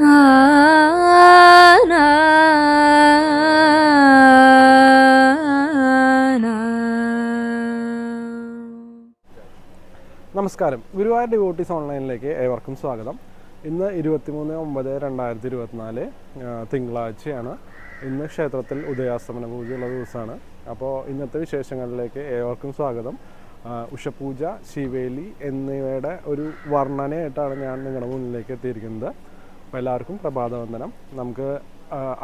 നമസ്കാരം. ഗുരുവായൂർ ഡിവോട്ടീസ് ഓൺലൈനിലേക്ക് ഏവർക്കും സ്വാഗതം. ഇന്ന് ഇരുപത്തിമൂന്ന് ഒമ്പത് രണ്ടായിരത്തി ഇരുപത്തിനാല് തിങ്കളാഴ്ചയാണ്. ഇന്ന് ക്ഷേത്രത്തിൽ ഉദയാസ്തമന പൂജയുള്ള ദിവസമാണ്. അപ്പോൾ ഇന്നത്തെ വിശേഷങ്ങളിലേക്ക് ഏവർക്കും സ്വാഗതം. ഉഷപൂജ ശിവേലി എന്നിവയുടെ ഒരു വർണനയായിട്ടാണ് ഞാൻ നിങ്ങളുടെ മുന്നിലേക്ക് എത്തിയിരിക്കുന്നത്. അപ്പോൾ എല്ലാവർക്കും പ്രഭാതവന്ദനം. നമുക്ക്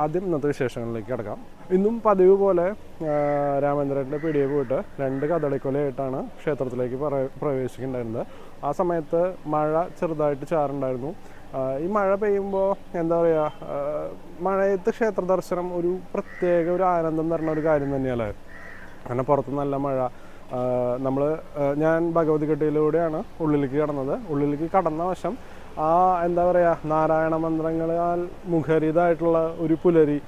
ആദ്യം ഇന്നത്തെ വിശേഷങ്ങളിലേക്ക് കിടക്കാം. ഇന്നും പതിവ് പോലെ രാമചന്ദ്രന്റെ പിടിയെ പോയിട്ട് രണ്ട് കഥളിക്കൊലയായിട്ടാണ് ക്ഷേത്രത്തിലേക്ക് പ്ര പ്രവേശിക്കുന്നുണ്ടായിരുന്നത്. ആ സമയത്ത് മഴ ചെറുതായിട്ട് ചാറുണ്ടായിരുന്നു. ഈ മഴ പെയ്യുമ്പോൾ എന്താ പറയുക മഴയത്ത് ക്ഷേത്ര ദർശനം ഒരു പ്രത്യേക ഒരു ആനന്ദം തരുന്ന ഒരു കാര്യം തന്നെയല്ലേ? അങ്ങനെ പുറത്ത് നല്ല മഴ നമ്മൾ ഞാൻ ഭഗവതി കെട്ടിയിലൂടെയാണ് ഉള്ളിലേക്ക് കടന്നത്. ഉള്ളിലേക്ക് കടന്ന വശം ആ എന്താ പറയുക നാരായണ മന്ത്രങ്ങളാൽ മുഖരിതായിട്ടുള്ള ഒരു പുലരി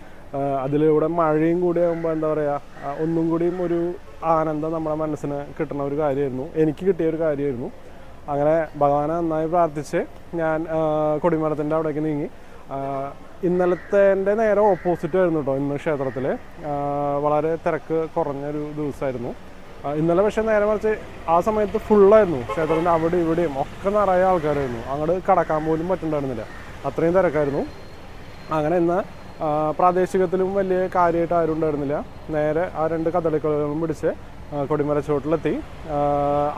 അതിലൂടെ മഴയും കൂടി ആകുമ്പോൾ എന്താ പറയുക ഒന്നും കൂടിയും ഒരു ആനന്ദം നമ്മുടെ മനസ്സിന് കിട്ടുന്ന ഒരു കാര്യമായിരുന്നു. എനിക്ക് കിട്ടിയ ഒരു കാര്യമായിരുന്നു. അങ്ങനെ ഭഗവാനെ നന്നായി പ്രാർത്ഥിച്ച് ഞാൻ കൊടിമരത്തിന്റെ അവിടേക്ക് നീങ്ങി. ഇന്നലത്തെ എന്റെ നേരെ ഓപ്പോസിറ്റ് ആയിരുന്നു കേട്ടോ ഇന്ന് ക്ഷേത്രത്തിൽ വളരെ തിരക്ക് കുറഞ്ഞൊരു ദിവസമായിരുന്നു ഇന്നലെ പക്ഷെ നേരെ മറിച്ച് ആ സമയത്ത് ഫുള്ളായിരുന്നു ക്ഷേത്രത്തിന്റെ അവിടെ ഇവിടെയും ഒക്കെ നിറയെ ആൾക്കാരായിരുന്നു. അങ്ങോട്ട് കടക്കാൻ പോലും പറ്റുന്നുണ്ടായിരുന്നില്ല അത്രയും തിരക്കായിരുന്നു. അങ്ങനെ ഇന്ന് പ്രാദേശികത്തിലും വലിയ കാര്യമായിട്ട് ആരും ഉണ്ടായിരുന്നില്ല. നേരെ ആ രണ്ട് കഥളിക്കളികളും പിടിച്ച് കൊടിമല ചുവട്ടിലെത്തി.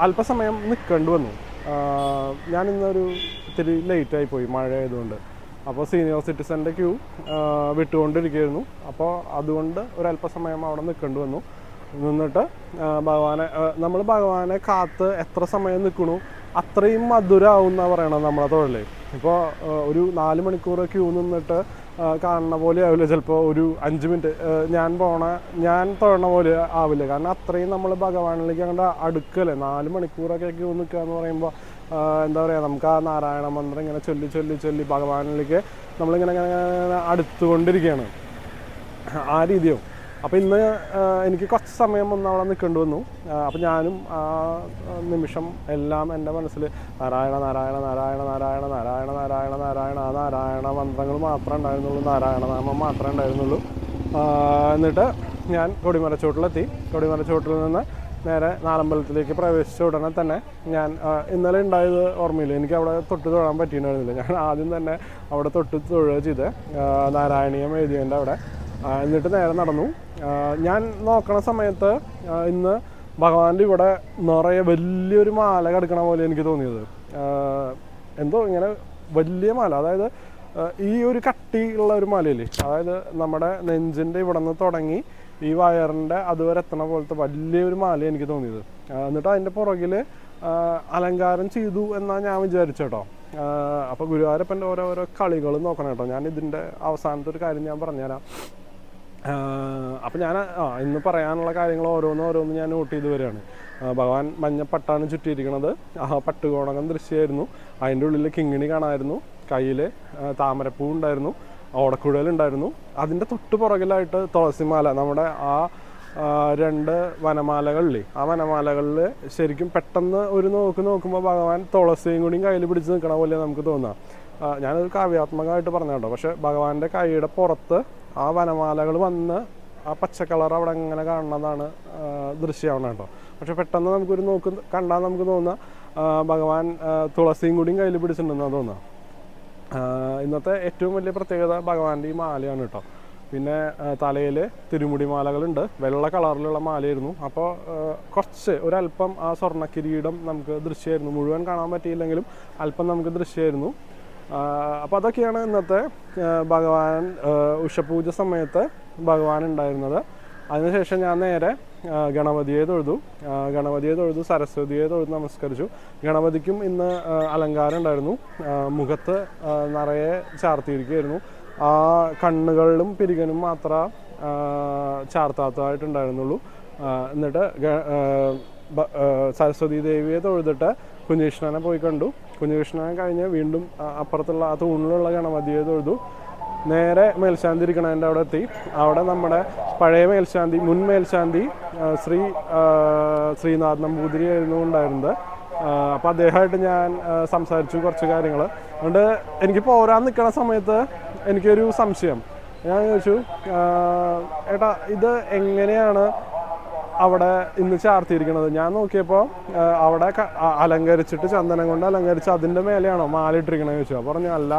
അല്പസമയം നിൽക്കേണ്ടി വന്നു. ഞാൻ ഇന്നൊരു ഇത്തിരി ലേറ്റായി പോയി മഴ ആയതുകൊണ്ട്. അപ്പോൾ സീനിയർ സിറ്റിസന്റെ ക്യൂ വിട്ടുകൊണ്ടിരിക്കുകയായിരുന്നു. അപ്പോൾ അതുകൊണ്ട് ഒരല്പസമയം അവിടെ നിൽക്കേണ്ടി വന്നു. നിന്നിട്ട് ഭഗവാനെ നമ്മൾ ഭഗവാനെ കാത്ത് എത്ര സമയം നിൽക്കണു അത്രയും മധുരമാവും പറയണത് നമ്മളെ തൊഴിലേ. ഇപ്പോൾ ഒരു നാല് മണിക്കൂർ ക്യൂ നിന്നിട്ട് കാണുന്ന പോലെ ആവില്ല. ചിലപ്പോൾ ഒരു അഞ്ച് മിനിറ്റ് ഞാൻ പോണ ഞാൻ തൊഴണ പോലെ ആവില്ല. കാരണം അത്രയും നമ്മൾ ഭഗവാനിലേക്ക് അങ്ങോട്ട് അടുക്കല്ലേ? നാല് മണിക്കൂറൊക്കെ ക്യൂ നിൽക്കുക എന്ന് പറയുമ്പോൾ എന്താ പറയുക നമുക്ക് ആ നാരായണ മന്ത്രം ഇങ്ങനെ ചൊല്ലി ചൊല്ലി ചൊല്ലി ഭഗവാനിലേക്ക് നമ്മളിങ്ങനെ ഇങ്ങനെ അടുത്തുകൊണ്ടിരിക്കുകയാണ് ആ രീതിയോ? അപ്പോൾ ഇന്ന് എനിക്ക് കുറച്ച് സമയം ഒന്ന് അവിടെ നിൽക്കേണ്ടി വന്നു. അപ്പോൾ ഞാനും ആ നിമിഷം എല്ലാം എന്റെ മനസ്സിൽ നാരായണ നാരായണ നാരായണ നാരായണ നാരായണ നാരായണ നാരായണ ആ നാരായണ മന്ത്രങ്ങൾ മാത്രമേ ഉണ്ടായിരുന്നുള്ളൂ. നാരായണ നാമം മാത്രമേ ഉണ്ടായിരുന്നുള്ളൂ. എന്നിട്ട് ഞാൻ കൊടിമരച്ചോട്ടിലെത്തി. കൊടിമരച്ചോട്ടിൽ നിന്ന് നേരെ നാലമ്പലത്തിലേക്ക് പ്രവേശിച്ച ഉടനെ തന്നെ ഞാൻ ഇന്നലെ ഉണ്ടായത് ഓർമ്മയില്ല. എനിക്ക് അവിടെ തൊട്ട് തൊഴാൻ പറ്റിയിട്ടുണ്ടായിരുന്നില്ല. ഞാൻ ആദ്യം തന്നെ അവിടെ തൊട്ട് തൊഴുക ചെയ്ത് നാരായണീയം എഴുതിയതിന്റെ അവിടെ. എന്നിട്ട് നേരെ നടന്നു. ഞാൻ നോക്കണ സമയത്ത് ഇന്ന് ഭഗവാന്റെ ഇവിടെ നിറയെ വലിയൊരു മാല കിടക്കണ പോലെ എനിക്ക് തോന്നിയത്. എന്തോ ഇങ്ങനെ വലിയ മാല. അതായത് ഈ ഒരു കട്ടി ഉള്ള ഒരു മാലയില്ലേ? അതായത് നമ്മുടെ നെഞ്ചിന്റെ ഇവിടെ നിന്ന് തുടങ്ങി ഈ വയറിന്റെ അതുവരെ എത്തണ പോലത്തെ വലിയൊരു മാല എനിക്ക് തോന്നിയത്. എന്നിട്ട് അതിന്റെ പുറകിൽ അലങ്കാരം ചെയ്തു എന്നാണ് ഞാൻ വിചാരിച്ചേട്ടോ അപ്പോൾ ഗുരുവായൂരപ്പന്റെ ഓരോരോ കളികൾ നോക്കണം കേട്ടോ. ഞാൻ ഇതിന്റെ അവസാനത്തെ ഒരു കാര്യം ഞാൻ പറഞ്ഞുതരാം. അപ്പം ഞാൻ ആ ഇന്ന് പറയാനുള്ള കാര്യങ്ങൾ ഓരോന്ന് ഓരോന്ന് ഞാൻ നോട്ട് ചെയ്ത് വരികയാണ്. ഭഗവാൻ മഞ്ഞപ്പട്ടാണ് ചുറ്റിയിരിക്കുന്നത്. ആ പട്ടുകോണകം ദൃശ്യമായിരുന്നു. അതിന്റെ ഉള്ളിൽ കിങ്ങിണി കാണാമായിരുന്നു കയ്യിൽ താമരപ്പൂ ഉണ്ടായിരുന്നു. ഓടക്കുഴലുണ്ടായിരുന്നു അതിന്റെ തൊട്ട് പുറകിലായിട്ട് തുളസിമാല നമ്മുടെ ആ രണ്ട് വനമാലകളില്ലേ ആ വനമാലകളിൽ ശരിക്കും പെട്ടെന്ന് ഒരു നോക്ക് നോക്കുമ്പോൾ ഭഗവാൻ തുളസിയും കൂടിയും കയ്യിൽ പിടിച്ച് നിൽക്കണ പോലെ നമുക്ക് തോന്നാം. ഞാനത് കാവ്യാത്മകമായിട്ട് പറഞ്ഞു കേട്ടോ പക്ഷേ ഭഗവാന്റെ കൈയുടെ പുറത്ത് ആ വനമാലകൾ വന്ന് ആ പച്ച കളർ അവിടെ അങ്ങനെ കാണുന്നതാണ് ദൃശ്യമാണ് കേട്ടോ. പക്ഷെ പെട്ടെന്ന് നമുക്കൊരു നോക്ക് കണ്ടാൽ നമുക്ക് തോന്നുക ആ, ഭഗവാൻ തുളസിയും കൂടിയും കയ്യിൽ പിടിച്ചിട്ടുണ്ടെന്നാണ് തോന്നുക ഇന്നത്തെ ഏറ്റവും വലിയ പ്രത്യേകത ഭഗവാന്റെ ഈ മാലയാണ് കേട്ടോ. പിന്നെ തലയിൽ തിരുമുടി മാലകളുണ്ട്. വെള്ള കളറിലുള്ള മാലയായിരുന്നു. അപ്പോൾ കുറച്ച് ഒരല്പം ആ സ്വർണ കിരീടം നമുക്ക് ദൃശ്യമായിരുന്നു. മുഴുവൻ കാണാൻ പറ്റിയില്ലെങ്കിലും അല്പം നമുക്ക് ദൃശ്യമായിരുന്നു. അപ്പോൾ അതൊക്കെയാണ് ഇന്നത്തെ ഭഗവാൻ ഉഷപൂജ സമയത്ത് ഭഗവാൻ ഉണ്ടായിരുന്നത്. അതിനുശേഷം ഞാൻ നേരെ ഗണപതിയെ തൊഴുതു. ഗണപതിയെ തൊഴുതു സരസ്വതിയെ തൊഴുതു നമസ്കരിച്ചു. ഗണപതിക്കും ഇന്ന് അലങ്കാരം ഉണ്ടായിരുന്നു. മുഖത്ത് നിറയെ ചാർത്തിയിരിക്കുകയായിരുന്നു. ആ കണ്ണുകളിലും പിരികനും മാത്ര ചാർത്താത്തതായിട്ടുണ്ടായിരുന്നുള്ളൂ. എന്നിട്ട് സരസ്വതി ദേവിയെ തൊഴുതിട്ട് കുഞ്ഞകൃഷ്ണനെ പോയി കണ്ടു. കുഞ്ഞുകൃഷ്ണനെ കഴിഞ്ഞ് വീണ്ടും അപ്പുറത്തുള്ള ആ തൂണിലുള്ള ഗണപതിയെ തൊഴുതു. നേരെ മേൽശാന്തി ഇരിക്കണതിന്റെ അവിടെ എത്തി. അവിടെ നമ്മുടെ പഴയ മേൽശാന്തി മുൻ മേൽശാന്തി ശ്രീ ശ്രീനാഥ് നമ്പൂതിരി ആയിരുന്നു ഉണ്ടായിരുന്നത്. അപ്പോൾ അദ്ദേഹമായിട്ട് ഞാൻ സംസാരിച്ചു കുറച്ച് കാര്യങ്ങൾ അതുകൊണ്ട് എനിക്ക് പോരാൻ നിൽക്കുന്ന സമയത്ത് എനിക്കൊരു സംശയം. ഞാൻ ചോദിച്ചു ഏട്ടാ ഇത് എങ്ങനെയാണ് അവിടെ ഇന്ന് ചാർത്തിയിരിക്കുന്നത്. ഞാൻ നോക്കിയപ്പോൾ അവിടെ അലങ്കരിച്ചിട്ട് ചന്ദനം കൊണ്ട് അലങ്കരിച്ച് അതിന്റെ മേലെയാണോ മാല ഇട്ടിരിക്കണത് ചോദിച്ചു. അപ്പോൾ പറഞ്ഞു അല്ല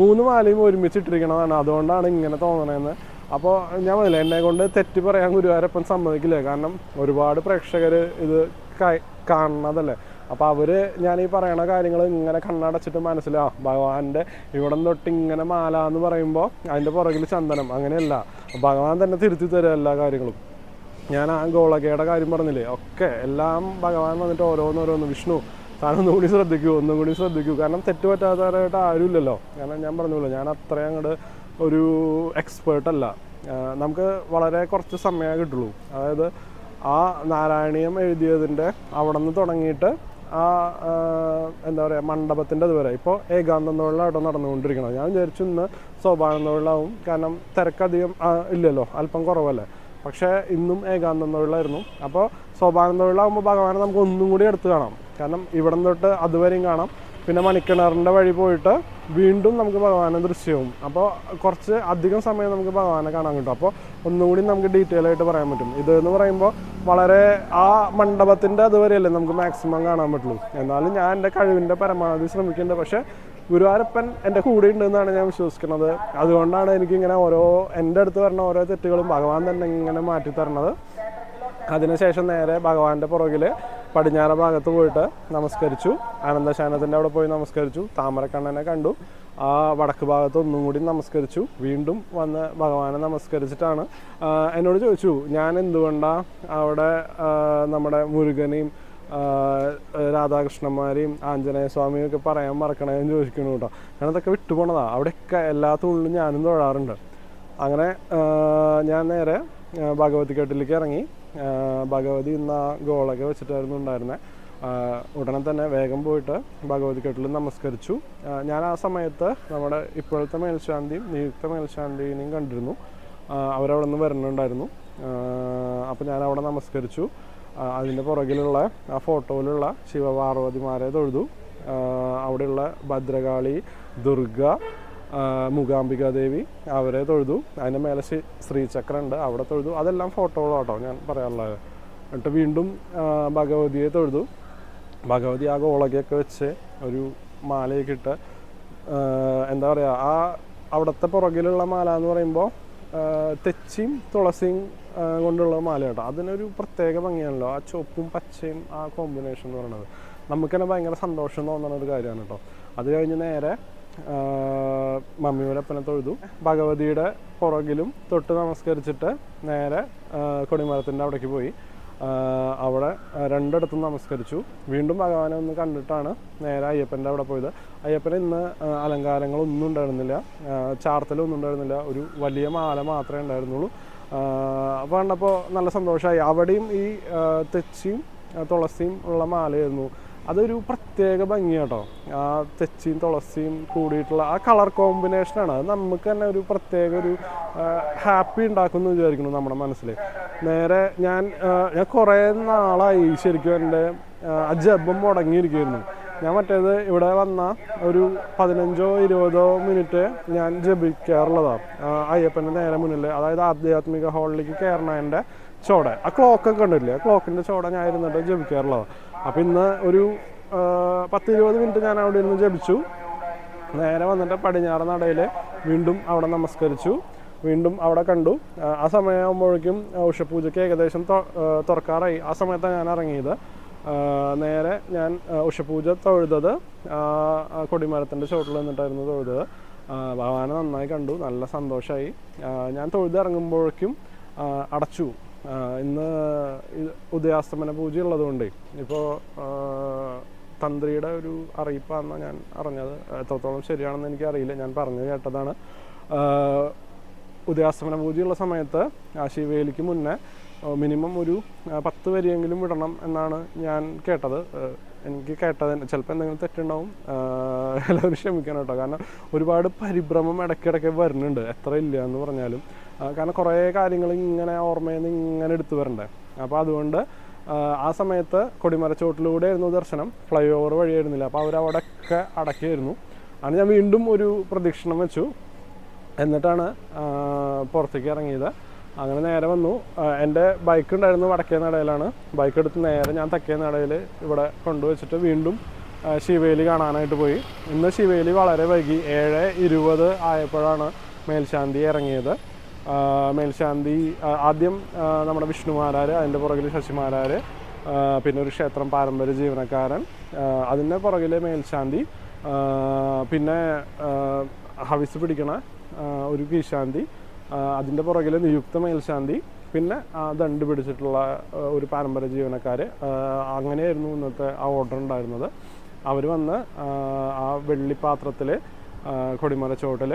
മൂന്ന് മാലയും ഒരുമിച്ച് ഇട്ടിരിക്കണതാണ് അതുകൊണ്ടാണ് ഇങ്ങനെ തോന്നണതെന്ന് അപ്പോൾ ഞാൻ പറഞ്ഞില്ല എന്നെ കൊണ്ട് തെറ്റ് പറയാൻ ഗുരുവായൂരപ്പൻ സമ്മതിക്കില്ല? കാരണം ഒരുപാട് പ്രേക്ഷകർ ഇത് കാണണതല്ലേ അപ്പോൾ അവർ ഞാൻ ഈ പറയണ കാര്യങ്ങൾ ഇങ്ങനെ കണ്ണടച്ചിട്ട് മനസ്സിലാവും ഭഗവാന്റെ ഇവിടം തൊട്ട് ഇങ്ങനെ മാല എന്ന് പറയുമ്പോൾ അതിന്റെ പുറകിൽ ചന്ദനം. അങ്ങനെയല്ല. ഭഗവാൻ തന്നെ തിരുത്തി തരും എല്ലാ കാര്യങ്ങളും. ഞാൻ ആ ഗോളകയുടെ കാര്യം പറഞ്ഞില്ലേ? ഒക്കെ എല്ലാം ഭഗവാൻ വന്നിട്ട് ഓരോന്നോരോന്ന്. വിഷ്ണു താനൊന്നും കൂടി ശ്രദ്ധിക്കൂ ഒന്നും കൂടി ശ്രദ്ധിക്കൂ. കാരണം തെറ്റ് പറ്റാത്തവരായിട്ട് ആരുമില്ലല്ലോ. കാരണം ഞാൻ പറഞ്ഞല്ലോ ഞാൻ അത്രയും അങ്ങോട്ട് ഒരു എക്സ്പേർട്ടല്ല നമുക്ക് വളരെ കുറച്ച് സമയമേ കിട്ടുള്ളൂ. അതായത് ആ നാരായണീയം എഴുതിയതിന്റെ അവിടെ നിന്ന് തുടങ്ങിയിട്ട് ആ എന്താ പറയുക മണ്ഡപത്തിന്റെ അതുവരെ. ഇപ്പോൾ ഏകാന്തം തൊഴിലായിട്ട് നടന്നുകൊണ്ടിരിക്കണം ഞാൻ വിചാരിച്ചു ഇന്ന് സോപാനം തൊഴിലാവും. കാരണം തിരക്കധികം ഇല്ലല്ലോ. അല്പം കുറവല്ലേ. പക്ഷേ ഇന്നും ഏകാന്തം തൊഴിലായിരുന്നു. അപ്പോൾ സോപാനം തൊഴിലാകുമ്പോൾ ഭഗവാനെ നമുക്ക് ഒന്നും കൂടി എടുത്തു കാണാം. കാരണം ഇവിടം തൊട്ട് അതുവരെയും കാണാം. പിന്നെ മണിക്കിണറിന്റെ വഴി പോയിട്ട് വീണ്ടും നമുക്ക് ഭഗവാനെ ദൃശ്യവും. അപ്പോൾ കുറച്ച് അധികം സമയം നമുക്ക് ഭഗവാനെ കാണാൻ കിട്ടും. അപ്പോൾ ഒന്നും കൂടി നമുക്ക് ഡീറ്റെയിൽ ആയിട്ട് പറയാൻ പറ്റും. ഇത് എന്ന് പറയുമ്പോൾ വളരെ ആ മണ്ഡപത്തിന്റെ അതുവരെയല്ലേ നമുക്ക് മാക്സിമം കാണാൻ പറ്റുള്ളൂ. എന്നാലും ഞാൻ എന്റെ കഴിവിന്റെ പരമാവധി ശ്രമിക്കുന്നുണ്ട്. പക്ഷേ ഗുരുവായൂരപ്പൻ എന്റെ കൂടെ ഉണ്ടെന്നാണ് ഞാൻ വിശ്വസിക്കുന്നത്. അതുകൊണ്ടാണ് എനിക്കിങ്ങനെ ഓരോ എന്റെ അടുത്ത് വരുന്ന ഓരോ തെറ്റുകളും ഭഗവാൻ തന്നെ ഇങ്ങനെ മാറ്റി തരണത്. അതിനുശേഷം നേരെ ഭഗവാന്റെ പുറകിൽ പടിഞ്ഞാറ ഭാഗത്ത് പോയിട്ട് നമസ്കരിച്ചു. ആനന്ദശാനത്തിന്റെ അവിടെ പോയി നമസ്കരിച്ചു. താമരക്കണ്ണനെ കണ്ടു. ആ വടക്ക് ഭാഗത്ത് ഒന്നും കൂടി നമസ്കരിച്ചു. വീണ്ടും വന്ന് ഭഗവാനെ നമസ്കരിച്ചിട്ടാണ്. എന്നോട് ചോദിച്ചു ഞാൻ എന്തുകൊണ്ടാണ് അവിടെ നമ്മുടെ മുരുകനെയും രാധാകൃഷ്ണന്മാരെയും ആഞ്ജനേയ സ്വാമിയും ഒക്കെ പറയാൻ മറക്കണമെന്ന് ചോദിക്കുന്നു കേട്ടോ. ഞാൻ അതൊക്കെ വിട്ടുപോണതാണ് അവിടെയൊക്കെ എല്ലാ ഞാനും തൊഴാറുണ്ട്. അങ്ങനെ ഞാൻ നേരെ ഭഗവതി കെട്ടിലേക്ക് ഇറങ്ങി. ഭഗവതി ആ ഗോളൊക്കെ വെച്ചിട്ടായിരുന്നു ഉണ്ടായിരുന്നത് ഉടനെ തന്നെ വേഗം പോയിട്ട് ഭഗവതി കെട്ടിൽ നമസ്കരിച്ചു ഞാൻ ആ സമയത്ത് നമ്മുടെ ഇപ്പോഴത്തെ മേൽശാന്തിയും നിയുക്ത മേൽശാന്തിനെയും കണ്ടിരുന്നു. അവരവിടെ നിന്ന് വരുന്നുണ്ടായിരുന്നു. അപ്പോൾ ഞാൻ അവിടെ നമസ്കരിച്ചു. അതിന്റെ പുറകിലുള്ള ആ ഫോട്ടോയിലുള്ള ശിവപാർവതിമാരെ തൊഴുതു. അവിടെയുള്ള ഭദ്രകാളി ദുർഗ മൂകാംബികാദേവി ദേവി അവരെ തൊഴുതു. അതിന്റെ മേലെ ശ്രീ ശ്രീചക്രം ഉണ്ട് അവിടെ തൊഴുതു. അതെല്ലാം ഫോട്ടോകളാട്ടോ ഞാൻ പറയാനുള്ളത്. എന്നിട്ട് വീണ്ടും ഭഗവതിയെ തൊഴുതു. ഭഗവതി ആ ഗോളകയൊക്കെ വെച്ച് ഒരു മാലയൊക്കെ ഇട്ട് എന്താ പറയുക ആ അവിടുത്തെ പുറകിലുള്ള മാല എന്ന് പറയുമ്പോൾ തെച്ചിയും തുളസിയും കൊണ്ടുള്ള മാല കേട്ടോ അതിനൊരു പ്രത്യേക ഭംഗിയാണല്ലോ. ആ ചുവപ്പും പച്ചയും ആ കോമ്പിനേഷൻ എന്ന് പറയുന്നത് നമുക്ക് തന്നെ ഭയങ്കര സന്തോഷം തോന്നുന്ന ഒരു കാര്യമാണ് കേട്ടോ. അത് കഴിഞ്ഞ് നേരെ മമ്മിയുടെ അപ്പനെ തൊഴുതു. ഭഗവതിയുടെ പുറകിലും തൊട്ട് നമസ്കരിച്ചിട്ട് നേരെ കൊടിമരത്തിന്റെ അവിടേക്ക് പോയി. അവിടെ രണ്ടിടത്തും നമസ്കരിച്ചു. വീണ്ടും ഭഗവാനെ ഒന്ന് കണ്ടിട്ടാണ് നേരെ അയ്യപ്പന്റെ അവിടെ പോയത്. അയ്യപ്പന് ഇന്ന് അലങ്കാരങ്ങളൊന്നും ഉണ്ടായിരുന്നില്ല. ചാർത്തലൊന്നും ഉണ്ടായിരുന്നില്ല. ഒരു വലിയ മാല മാത്രമേ ഉണ്ടായിരുന്നുള്ളൂ. അപ്പോൾ കണ്ടപ്പോൾ നല്ല സന്തോഷമായി. അവിടെയും ഈ തെച്ചിയും തുളസിയും ഉള്ള മാലയായിരുന്നു. അതൊരു പ്രത്യേക ഭംഗിയാട്ടോ ആ തെച്ചിയും തുളസിയും കൂടിയിട്ടുള്ള ആ കളർ കോമ്പിനേഷനാണ് അത് നമുക്ക് തന്നെ ഒരു പ്രത്യേക ഒരു ഹാപ്പി ഉണ്ടാക്കുമെന്ന് വിചാരിക്കുന്നു നമ്മുടെ മനസ്സിൽ നേരെ ഞാൻ ഞാൻ കുറേ നാളായി ശരിക്കും എന്റെ ആ ജപം മുടങ്ങിയിരിക്കുമായിരുന്നു ഞാൻ മറ്റേത് ഇവിടെ വന്ന ഒരു പതിനഞ്ചോ ഇരുപതോ മിനിറ്റ് ഞാൻ ജപിക്കാറുള്ളതാണ് അയ്യപ്പന്റെ നേരെ മുന്നിൽ അതായത് ആധ്യാത്മിക ഹാളിലേക്ക് കയറണതിന്റെ ചോട. ആ ക്ലോക്കൊക്കെ ഉണ്ടല്ലേ ആ ക്ലോക്കിന്റെ ചോട ഞാൻ ഇരുന്നിട്ട് ജപിക്കാറുള്ളതാണ് അപ്പം ഇന്ന് ഒരു പത്ത് ഇരുപത് മിനിറ്റ് ഞാൻ അവിടെ ഇരുന്ന് ജപിച്ചു. നേരെ വന്നിട്ട് പടിഞ്ഞാറ് നടയിൽ വീണ്ടും അവിടെ നമസ്കരിച്ചു. വീണ്ടും അവിടെ കണ്ടു. ആ, സമയമാകുമ്പോഴേക്കും ഉഷപൂജയ്ക്ക് ഏകദേശം തുറക്കാറായി. ആ സമയത്താണ് ഞാൻ ഇറങ്ങിയത്. നേരെ ഞാൻ ഉഷപൂജ തൊഴുതത്. കൊടിമരത്തിന്റെ ചോട്ടിൽ നിന്നിട്ടായിരുന്നു തൊഴുതത്. ഭഗവാനെ നന്നായി കണ്ടു നല്ല സന്തോഷമായി ഞാൻ തൊഴുതിറങ്ങുമ്പോഴേക്കും അടച്ചു. ഇന്ന് ഉദയാസ്തമന പൂജ ഉള്ളതുകൊണ്ടേ. ഇപ്പോൾ തന്ത്രിയുടെ ഒരു അറിയിപ്പാണെന്ന് ഞാൻ അറിഞ്ഞത്. എത്രത്തോളം ശരിയാണെന്ന് എനിക്ക് അറിയില്ല ഞാൻ പറഞ്ഞു കേട്ടതാണ്. ഉദയാസ്തമന പൂജയുള്ള സമയത്ത് ആ മുന്നേ മിനിമം ഒരു പത്ത് വരിയെങ്കിലും വിടണം എന്നാണ് ഞാൻ കേട്ടത്. എനിക്ക് കേട്ടത് ചിലപ്പോൾ എന്തെങ്കിലും തെറ്റുണ്ടാവും. എല്ലാവരും ക്ഷമിക്കണം കേട്ടോ. കാരണം ഒരുപാട് പരിഭ്രമം ഇടയ്ക്കിടയ്ക്ക് വരുന്നുണ്ട്. എത്ര ഇല്ല എന്ന് പറഞ്ഞാലും. കാരണം കുറേ കാര്യങ്ങൾ ഇങ്ങനെ ഓർമ്മയിൽ നിന്ന് ഇങ്ങനെ എടുത്തു വരണ്ടേ. അപ്പോൾ അതുകൊണ്ട് ആ സമയത്ത് കൊടിമരച്ചോട്ടിലൂടെ ആയിരുന്നു ദർശനം. ഫ്ലൈ ഓവർ വഴിയായിരുന്നില്ല. അപ്പോൾ അവരവിടെയൊക്കെ അടക്കിയായിരുന്നു. അന്ന് ഞാൻ വീണ്ടും ഒരു പ്രദക്ഷിണം വെച്ചു. എന്നിട്ടാണ് പുറത്തേക്ക് ഇറങ്ങിയത്. അങ്ങനെ നേരെ വന്നു. എന്റെ ബൈക്ക് ഉണ്ടായിരുന്നു വടക്കേ നടയിലാണ്. ബൈക്ക് എടുത്ത് നേരെ ഞാൻ തക്കേ നടയിൽ ഇവിടെ കൊണ്ടുവച്ചിട്ട് വീണ്ടും ശിവേലി കാണാനായിട്ട് പോയി. ഇന്ന് ശിവേലി വളരെ വൈകി. ഏഴ് ഇരുപത് ആയപ്പോഴാണ് മേൽശാന്തി ഇറങ്ങിയത്. മേൽശാന്തി ആദ്യം നമ്മുടെ വിഷ്ണുമാരാർ അതിന്റെ പുറകിൽ ശശിമാരാർ പിന്നെ ഒരു ക്ഷേത്രം പാരമ്പര്യ ജീവനക്കാരൻ അതിന്റെ പുറകിൽ മേൽശാന്തി പിന്നെ ഹവിസ് പിടിക്കണ ഒരു കീശാന്തി അതിന്റെ പുറകിൽ നിയുക്ത മേൽശാന്തി പിന്നെ ദണ്ട് പിടിച്ചിട്ടുള്ള ഒരു പാരമ്പര്യ ജീവനക്കാർ അങ്ങനെയായിരുന്നു ഇന്നത്തെ ആ ഓർഡർ ഉണ്ടായിരുന്നത്. അവർ വന്ന് ആ, വെള്ളിപ്പാത്രത്തിൽ കൊടിമല ചോട്ടിൽ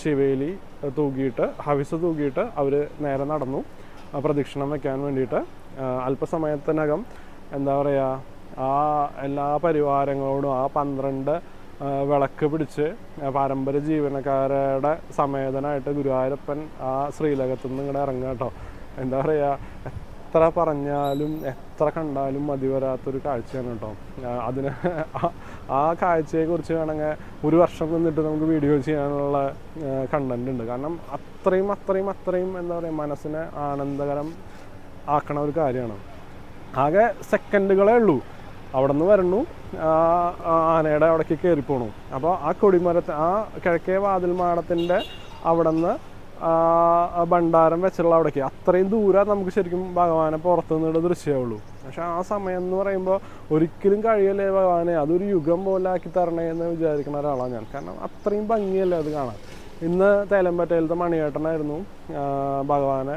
ശിവേലി തൂക്കിയിട്ട് ഹവിസ് തൂക്കിയിട്ട് അവർ നേരെ നടന്നു പ്രദക്ഷിണം വെക്കാൻ വേണ്ടിയിട്ട്. അല്പസമയത്തിനകം എന്താ പറയുക ആ എല്ലാ പരിവാരങ്ങളോടും ആ പന്ത്രണ്ട് വിളക്ക് പിടിച്ച് പാരമ്പര്യ ജീവനക്കാരുടെ സമേതനായിട്ട് ഗുരുവായൂരപ്പൻ ആ ശ്രീലകത്തു നിന്ന് ഇങ്ങോട്ട് ഇറങ്ങുക കേട്ടോ. എന്താ പറയുക എത്ര പറഞ്ഞാലും എത്ര കണ്ടാലും മതി വരാത്തൊരു കാഴ്ചയാണ് കേട്ടോ. അതിന് ആ- കാഴ്ചയെക്കുറിച്ച് വേണമെങ്കിൽ ഒരു വർഷം നിന്നിട്ട് നമുക്ക് വീഡിയോ ചെയ്യാനുള്ള കണ്ടന്റ് ഉണ്ട്. കാരണം അത്രയും അത്രയും അത്രയും എന്താ പറയുക മനസ്സിനെ ആനന്ദകരം ആക്കണ ഒരു കാര്യമാണ്. ആകെ സെക്കൻഡുകളേ ഉള്ളൂ. അവിടെ നിന്ന് വരണു ആനയുടെ അവിടേക്ക് കയറി പോണു. അപ്പോൾ ആ കൊടിമരത്തെ ആ കിഴക്കേ വാതിൽ മാടത്തിന്റെ അവിടെ നിന്ന് ഭണ്ഡാരം വെച്ചുള്ള അവിടേക്ക്. അത്രയും ദൂരം നമുക്ക് ശരിക്കും ഭഗവാനെ പുറത്തു നിന്നുള്ള ദൃശ്യമുള്ളൂ പക്ഷെ ആ സമയം എന്ന് പറയുമ്പോൾ ഒരിക്കലും കഴിയല്ലേ ഭഗവാനെ. അതൊരു യുഗം പോലെ ആക്കി തരണേ എന്ന് വിചാരിക്കുന്ന ഒരാളാണ് ഞാൻ. കാരണം അത്രയും ഭംഗിയല്ലേ അത് കാണാൻ. ഇന്ന് തേലമ്പറ്റയിലത്തെ മണിയേട്ടനായിരുന്നു ഭഗവാനെ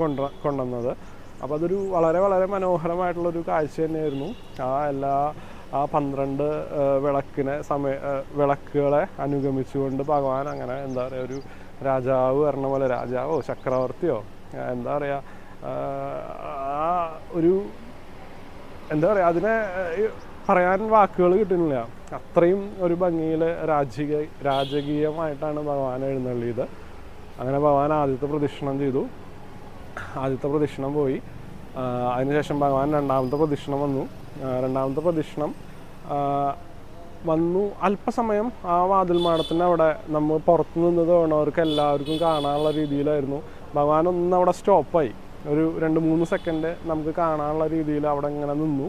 കൊണ്ട കൊണ്ടുവന്നത്. അപ്പോൾ അതൊരു വളരെ വളരെ മനോഹരമായിട്ടുള്ളൊരു കാഴ്ച തന്നെയായിരുന്നു. ആ എല്ലാ ആ പന്ത്രണ്ട് വിളക്കിനെ സമയ വിളക്കുകളെ അനുഗമിച്ചുകൊണ്ട് ഭഗവാൻ അങ്ങനെ എന്താ പറയുക ഒരു രാജാവ് പറഞ്ഞ പോലെ രാജാവോ ചക്രവർത്തിയോ എന്താ പറയുക ആ ഒരു എന്താ പറയുക അതിനെ പറയാൻ വാക്കുകൾ കിട്ടുന്നില്ല. അത്രയും ഒരു ഭംഗിയിൽ രാജകീയ രാജകീയമായിട്ടാണ് ഭഗവാൻ എഴുന്നള്ളിയത്. അങ്ങനെ ഭഗവാൻ ആദ്യത്തെ പ്രദക്ഷിണം ചെയ്തു. ആദ്യത്തെ പ്രദക്ഷിണം പോയി. അതിനുശേഷം ഭഗവാൻ രണ്ടാമത്തെ പ്രദക്ഷിണം വന്നു. രണ്ടാമത്തെ പ്രദക്ഷിണം വന്നു. അല്പസമയം ആ വാതിൽ മാടത്തിന്റെ അവിടെ നമ്മൾ പുറത്തു നിന്ന് തോന്നവർക്ക് എല്ലാവർക്കും കാണാനുള്ള രീതിയിലായിരുന്നു. ഭഗവാൻ ഒന്ന് അവിടെ സ്റ്റോപ്പായി. ഒരു രണ്ട് മൂന്ന് സെക്കൻഡ് നമുക്ക് കാണാനുള്ള രീതിയിൽ അവിടെ ഇങ്ങനെ നിന്നു.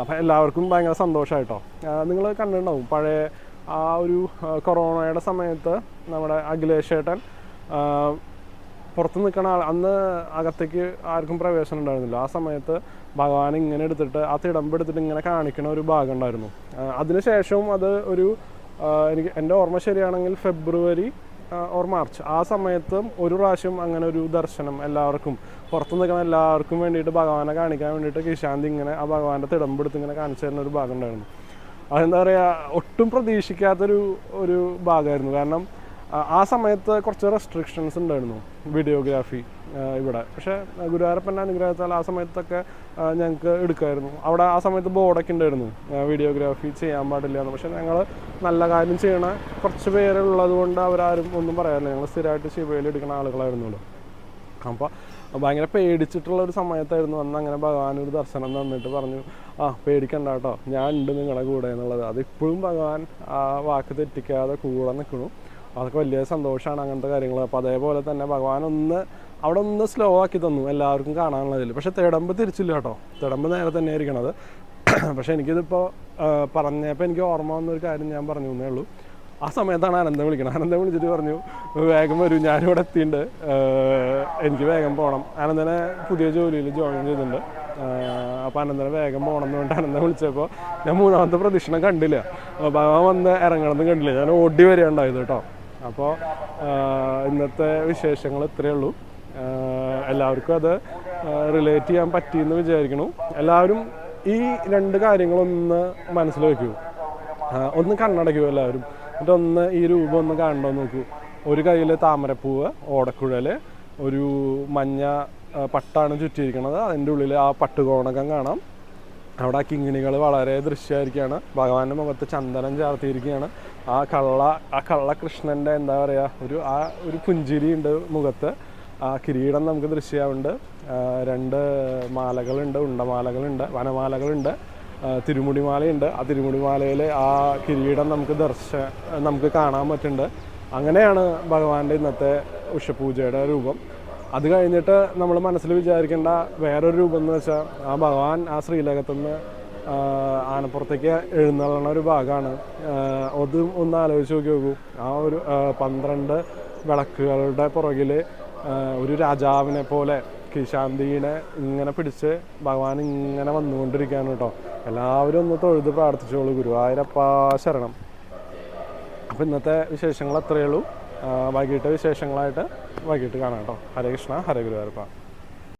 അപ്പം എല്ലാവർക്കും ഭയങ്കര സന്തോഷമായിട്ടോ നിങ്ങൾ കണ്ടിട്ടുണ്ടാവും പഴയ ആ ഒരു കൊറോണയുടെ സമയത്ത് നമ്മുടെ അഖിലേഷ് പുറത്ത് നിൽക്കണ ആൾ അന്ന് അകത്തേക്ക് ആർക്കും പ്രവേശനം ഉണ്ടായിരുന്നില്ല. ആ സമയത്ത് ഭഗവാൻ ഇങ്ങനെ എടുത്തിട്ട് ആ തിടമ്പ് എടുത്തിട്ട് ഇങ്ങനെ കാണിക്കണ ഒരു ഭാഗം ഉണ്ടായിരുന്നു. അതിനുശേഷവും അത് ഒരു എനിക്ക് എന്റെ ഓർമ്മ ശരിയാണെങ്കിൽ ഫെബ്രുവരി ഓർ മാർച്ച്. ആ സമയത്തും ഒരു പ്രാവശ്യം അങ്ങനെ ഒരു ദർശനം എല്ലാവർക്കും പുറത്ത് നിൽക്കുന്ന എല്ലാവർക്കും വേണ്ടിയിട്ട് ഭഗവാനെ കാണിക്കാൻ വേണ്ടിയിട്ട് കിശാന്തി ഇങ്ങനെ ആ ഭഗവാന്റെ തിടമ്പ് എടുത്ത് ഇങ്ങനെ കാണിച്ചു തരുന്ന ഒരു ഭാഗം ഉണ്ടായിരുന്നു. അതെന്താ പറയുക ഒട്ടും പ്രതീക്ഷിക്കാത്തൊരു ഒരു ഭാഗമായിരുന്നു. കാരണം ആ സമയത്ത് കുറച്ച് റെസ്ട്രിക്ഷൻസ് ഉണ്ടായിരുന്നു. വീഡിയോഗ്രാഫി ഇവിടെ. പക്ഷേ ഗുരുവാരപ്പൻ അനുഗ്രഹത്താൽ ആ സമയത്തൊക്കെ ഞങ്ങൾക്ക് എടുക്കുമായിരുന്നു അവിടെ ആ സമയത്ത് ബോർഡൊക്കെ ഉണ്ടായിരുന്നു വീഡിയോഗ്രാഫി ചെയ്യാൻ പാടില്ല എന്ന്. പക്ഷേ ഞങ്ങൾ നല്ല കാര്യം ചെയ്യണ കുറച്ച് പേരുള്ളത് കൊണ്ട് അവരാരും ഒന്നും പറയാറില്ല. ഞങ്ങൾ സ്ഥിരമായിട്ട് ശിവയിൽ എടുക്കുന്ന ആളുകളായിരുന്നുള്ളൂ അപ്പോൾ ഭയങ്കര പേടിച്ചിട്ടുള്ള ഒരു സമയത്തായിരുന്നു അന്ന് അങ്ങനെ ഭഗവാൻ ഒരു ദർശനം തന്നിട്ട് പറഞ്ഞു ആ പേടിക്കണ്ട കേട്ടോ. ഞാൻ ഉണ്ട് നിങ്ങളുടെ കൂടെ എന്നുള്ളത്. അതിപ്പോഴും ഭഗവാൻ ആ വാക്ക് തെറ്റിക്കാതെ കൂടെ നിൽക്കണു അതൊക്കെ വലിയ സന്തോഷമാണ് അങ്ങനത്തെ കാര്യങ്ങൾ അപ്പോൾ അതേപോലെ തന്നെ ഭഗവാൻ ഒന്ന് അവിടെ ഒന്ന് സ്ലോ ആക്കി തന്നു എല്ലാവർക്കും കാണാനുള്ളതിൽ പക്ഷേ തിടമ്പ് തിരിച്ചില്ല കേട്ടോ. തിടമ്പ് നേരെ തന്നെ ആയിരിക്കണത് പക്ഷേ എനിക്കിതിപ്പോൾ പറഞ്ഞപ്പോൾ എനിക്ക് ഓർമ്മ വന്നൊരു കാര്യം ഞാൻ പറഞ്ഞു എന്നേ ഉള്ളൂ. ആ സമയത്താണ് അനന്തം വിളിക്കണം അനന്തം വിളിച്ചിട്ട് പറഞ്ഞു വേഗം വരൂ ഞാനിവിടെ എത്തിയിട്ടുണ്ട് എനിക്ക് വേഗം പോകണം അനന്തനെ പുതിയ ജോലിയിൽ ജോയിൻ ചെയ്തിട്ടുണ്ട്. അപ്പോൾ അനന്തനെ വേഗം പോകണം എന്ന് പറഞ്ഞിട്ട് അനന്തം വിളിച്ചപ്പോൾ ഞാൻ മൂന്നാമത്തെ പ്രദക്ഷിണം കണ്ടില്ല. ഭഗവാൻ വന്ന് ഇറങ്ങണമെന്ന് കണ്ടില്ല. ഞാൻ ഓടി വരികയുണ്ടായത് കേട്ടോ. അപ്പോൾ ഇന്നത്തെ വിശേഷങ്ങൾ ഇത്രയേ ഉള്ളൂ. എല്ലാവർക്കും അത് റിലേറ്റ് ചെയ്യാൻ പറ്റിയെന്ന് വിചാരിക്കണു എല്ലാവരും ഈ രണ്ട് കാര്യങ്ങളൊന്ന് മനസ്സിൽ വയ്ക്കൂ. ഒന്ന് കണ്ണടയ്ക്കൂ എല്ലാവരും. എന്നിട്ട് ഒന്ന് ഈ രൂപം ഒന്ന് കാണണ്ടോ നോക്കൂ. ഒരു കയ്യിൽ താമരപ്പൂവ് ഓടക്കുഴൽ ഒരു മഞ്ഞ പട്ടാണ് ചുറ്റിയിരിക്കുന്നത്. അതിന്റെ ഉള്ളിൽ ആ പട്ടുകോണകം കാണാം. അവിടെ കിങ്ങിണികൾ വളരെ ദൃശ്യമായിരിക്കുകയാണ്. ഭഗവാന്റെ മുഖത്ത് ചന്ദനം ചാർത്തിയിരിക്കുകയാണ്. ആ കള്ള ആ കള്ള കൃഷ്ണന്റെ എന്താ പറയുക ഒരു ആ ഒരു പുഞ്ചിരി ഉണ്ട് മുഖത്ത്. ആ കിരീടം നമുക്ക് ദൃശ്യമാവുണ്ട് രണ്ട് മാലകളുണ്ട് ഉണ്ടമാലകളുണ്ട് വനമാലകളുണ്ട് തിരുമുടിമാലയുണ്ട്. ആ തിരുമുടിമാലയിൽ ആ കിരീടം നമുക്ക് ദർശ നമുക്ക് കാണാൻ പറ്റുന്നുണ്ട്. അങ്ങനെയാണ് ഭഗവാന്റെ ഇന്നത്തെ ഉഷപൂജയുടെ രൂപം. അത് കഴിഞ്ഞിട്ട് നമ്മൾ മനസ്സിൽ വിചാരിക്കേണ്ട വേറൊരു രൂപം എന്ന് വെച്ചാൽ ആ ഭഗവാൻ ആ ശ്രീലകത്തുനിന്ന് ആനപ്പുറത്തേക്ക് എഴുന്നള്ളണ ഒരു ഭാഗമാണ് അതും ഒന്ന് ആലോചിച്ച് നോക്കി നോക്കൂ. ആ ഒരു പന്ത്രണ്ട് വിളക്കുകളുടെ പുറകിൽ ഒരു രാജാവിനെ പോലെ കിശാന്തിനെ ഇങ്ങനെ പിടിച്ച് ഭഗവാൻ ഇങ്ങനെ വന്നുകൊണ്ടിരിക്കുകയാണ് കേട്ടോ. എല്ലാവരും ഒന്ന് തൊഴുത് പ്രാർത്ഥിച്ചോളൂ. ഗുരുവായൂരപ്പാ ശരണം. അപ്പോൾ ഇന്നത്തെ വിശേഷങ്ങൾ അത്രയേ ഉള്ളൂ. വൈകിട്ട് വിശേഷങ്ങളായിട്ട് വൈകിട്ട് കാണാം കേട്ടോ. ഹരേ കൃഷ്ണ ഹരേ ഗുരുവായൂരപ്പ.